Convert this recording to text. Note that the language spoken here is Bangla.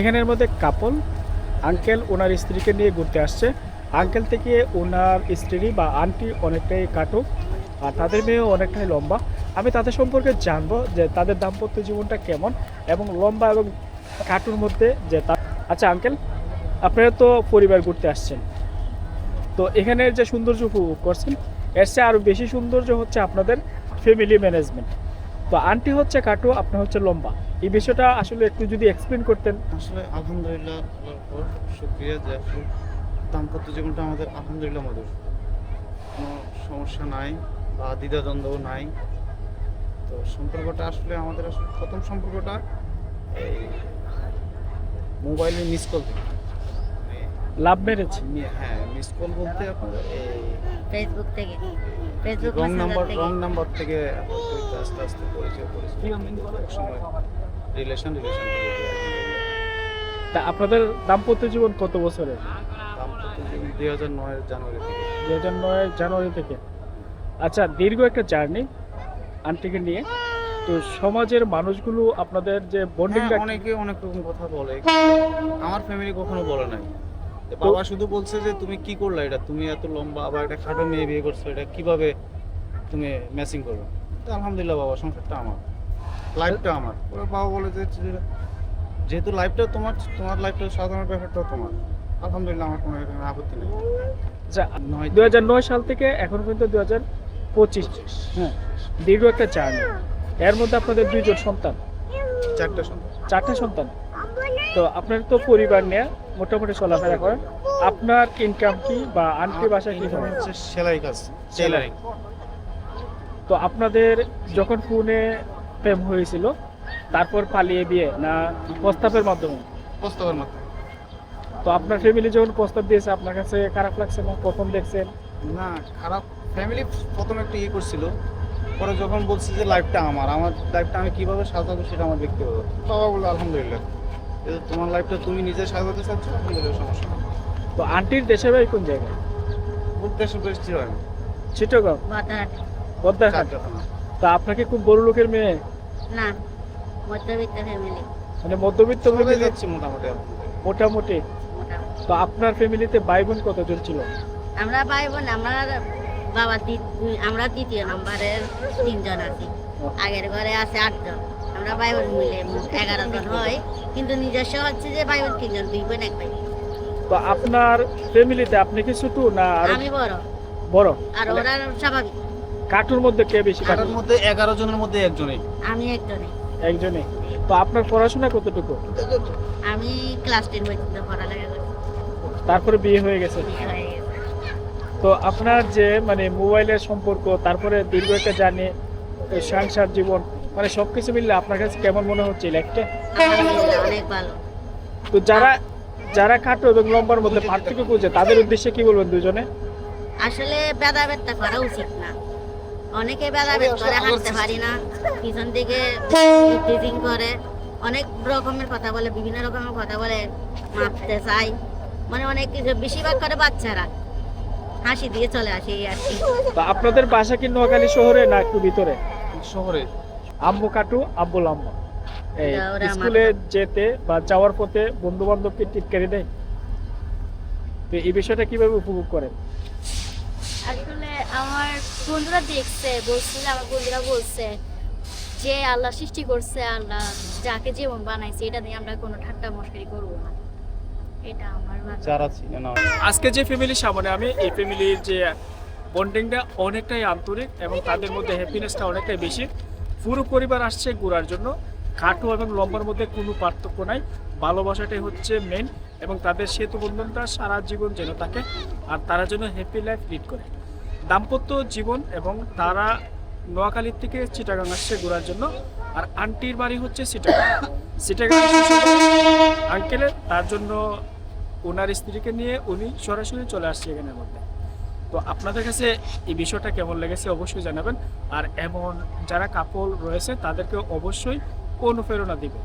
এখানের মধ্যে কাপল, আঙ্কেল ওনার স্ত্রীকে নিয়ে ঘুরতে আসছে। আঙ্কেল থেকে ওনার স্ত্রী বা আন্টি অনেকটাই কাটুক, আর তাদের মেয়েও অনেকটাই লম্বা। আমি তাদের সম্পর্কে জানব যে তাদের দাম্পত্য জীবনটা কেমন এবং লম্বা এবং কাটুর মধ্যে যে তা আচ্ছা আঙ্কেল, আপনারা তো পরিবার ঘুরতে আসছেন। তো এখানের যে সৌন্দর্য উপভোগ করছেন, এর চেয়ে আরও বেশি সৌন্দর্য হচ্ছে আপনাদের ফ্যামিলি ম্যানেজমেন্ট তো আন্টি হচ্ছে কাটু আপনার হচ্ছে লম্বা। এই বিষয়টা আসলে একটু যদি এক্সপ্লেন করতেন। আসলে আলহামদুলিল্লাহ শুক্রিয়া যে আসলে দাম্পত্য জীবনটা আমাদের আলহামদুলিল্লাহ মধুর। কোনো সমস্যা নাই বা দ্বিধাদ্বন্দ্ব নাই। তো সম্পর্কটা আসলে আমাদের আসলে প্রথম সম্পর্কটা এই মোবাইলে মিস কল থেকে। মানে লাভ ম্যারেজ মি- হ্যাঁ মিস কল বলতে আপনার এই ফেসবুক থেকে। ফেসবুক রং নাম্বার থেকে। রং নাম্বার থেকে আস্তে আস্তে পরিচয় পরিচয়। এক সময় রিলেশন রিলেশন তা আপনাদের দাম্পত্য জীবন কত বছরের? দাম্পত্য জীবন দুই হাজার নয়ের জানুয়ারি থেকে। দুই হাজার নয় জানুয়ারি থেকে। আচ্ছা দীর্ঘ একটা জার্নি আন্টিকে নিয়ে। তো সমাজের মানুষগুলো আপনাদের যে বন্ডিংটা হ্যাঁ, অনেকে অনেক রকম কথা বলে। আমার ফ্যামিলি কখনো বলে নাই। বাবা শুধু বলছে যে তুমি কি করলা এটা? তুমি এত লম্বা আবার একটা খাটো মেয়ে বিয়ে করছ এটা কীভাবে তুমি ম্যাচিং করবে? আলহামদুলিল্লাহ বাবা সংসারটা আমার। লাইফটা আমার। ওরা বাবা বলে যে যেহেতু লাইফটা তোমার তোমার লাইফটা সাধারণ ব্যাপারটাও তোমার। আলহামদুলিল্লাহ আমার কোনো এখানে আপত্তি নেই। নয় দুই হাজার নয় সাল থেকে এখন পর্যন্ত দুই হাজার পঁচিশ হ্যাঁ। দীর্ঘ একটা জার্নি এর মধ্যে আপনাদের দুইজন সন্তান। চারটা সন্তান। চারটে সন্তান। তো আপনার তো পরিবার নিয়ে মোটামুটি চলাফেরা করেন। আপনার ইনকাম কি বা আন্টি বাসা কি হচ্ছে সেলাই কাজ টেলারিং তো আপনাদের যখন ফোনে প্রেম হয়েছিল তারপর পালিয়ে বিয়ে না প্রস্তাবের মাধ্যমে? প্রস্তাবের মাধ্যমে। তো আপনার ফ্যামিলি যখন প্রস্তাব দিয়েছে আপনার কাছে খারাপ লাগছে না? প্রথম দেখছেন? না খারাপ। ফ্যামিলি প্রথম একটা ইয়ে করছিল। পরে যখন বলছি যে লাইফটা আমার আমার লাইফটা আমি কীভাবে সাজাবো সেটা আমার ব্যক্তিগত। বাবা বলল আলহামদুলিল্লাহ। তোমার লাইফটা তুমি নিজে সাজাতে চাচ্ছ সমস্যা তো আন্টির দেশের ভাই কোন জায়গায়? উদ্দেশ্য বেশি হয় না চিটগাঁও? পদ্মাঘাট তো আপনাকে খুব বড় লোকের মেয়ে? না মধ্যবিত্ত ফ্যামিলি মানে মধ্যবিত্ত ফ্যামিলি যাচ্ছে মোটামুটি মোটামুটি। তো আপনার ফ্যামিলিতে ভাই বোন কতজন ছিল? আমরা ভাই বোন আমরা বাবা আমরা দ্বিতীয় নম্বরের তিনজন আছি। আগের ঘরে আছে আটজন। আমরা ভাই বোন মিলে এগারো জন হয়। কিন্তু নিজস্ব হচ্ছে যে ভাই বোন তিনজন দুই বোন এক ভাই। তো আপনার ফ্যামিলিতে আপনি কি ছোট না আরও আমি বড়। বড়? আর ওরা স্বাভাবিক। কাটুর মধ্যে কে বেশি কাটু? এগারোর মধ্যে এগারো জনের মধ্যে একজনই। আমি একজনই। একজনে তো আপনার পড়াশোনা কতটুকু? আমি ক্লাস টেন পর্যন্ত পড়ালেখা তারপরে বিয়ে হয়ে গেছে। তো আপনার যে মানে মোবাইলের সম্পর্ক তারপরে দীর্ঘ একটা জার্নি সংসার জীবন মানে সবকিছু মিললে আপনার কাছে কেমন মনে হচ্ছে লাইফটা অনেক ভালো। তো যারা যারা খাটো এবং লম্বার মধ্যে পার্থক্য খুঁজে তাদের উদ্দেশ্যে কি বলবেন দুজনে? আসলে ভেদাভেদটা করা উচিত না। অনেকে ভেদাভেদ করে হাঁটতে পারি না। পিছন দিকে টিচিং করে। অনেক রকমের কথা বলে বিভিন্ন রকমের কথা বলে মাপতে চাই। মানে অনেক কিছু বেশিরভাগ করে বাচ্চারা। হাসি দিয়ে চলে আসে এই আর কি। আপনাদের বাসা কি নোয়াখালী শহরে না একটু ভিতরে? শহরে। আম্মু কাটু আব্বু লম্বা এই ওরা- ওরা আমার- স্কুলে যেতে বা যাওয়ার পথে বন্ধু বান্ধবকে টিটকারি দেয়? তো এই বিষয়টা কীভাবে উপভোগ করেন? আসলে আমার বন্ধুরা দেখছে বলছিল আমার বন্ধুরা বলছে যে আল্লাহ সৃষ্টি করছে আল্লাহ যাকে যেমন বানাইছে এটা নিয়ে আমরা কোনো ঠাট্টা মস্করি করব না। এটা আমার যারা আজকে যে ফ্যামিলির সামনে আমি এই ফ্যামিলির যে বন্ডিংটা অনেকটাই আন্তরিক এবং তাদের মধ্যে হ্যাপিনেসটা অনেকটাই বেশি। পুরো পরিবার আসছে ঘোরার জন্য। খাটো এবং লম্বার মধ্যে কোনো পার্থক্য নাই। ভালোবাসাটাই হচ্ছে মেন এবং তাদের সেতু বন্ধনটা সারা জীবন যেন থাকে আর তারা যেন হ্যাপি লাইফ লিড করে। দাম্পত্য জীবন এবং তারা নোয়াখালীর থেকে চিটাগাং আসছে ঘোরার জন্য। আর আন্টির বাড়ি হচ্ছে চিটাগাং। চিটাগাং আঙ্কেলের তার জন্য ওনার স্ত্রীকে নিয়ে উনি সরাসরি চলে আসছে এখানের মধ্যে। তো আপনাদের কাছে এই বিষয়টা কেমন লেগেছে অবশ্যই জানাবেন। আর এমন যারা কাপল রয়েছে, তাদেরকে অবশ্যই অনুপ্রেরণা দিবেন।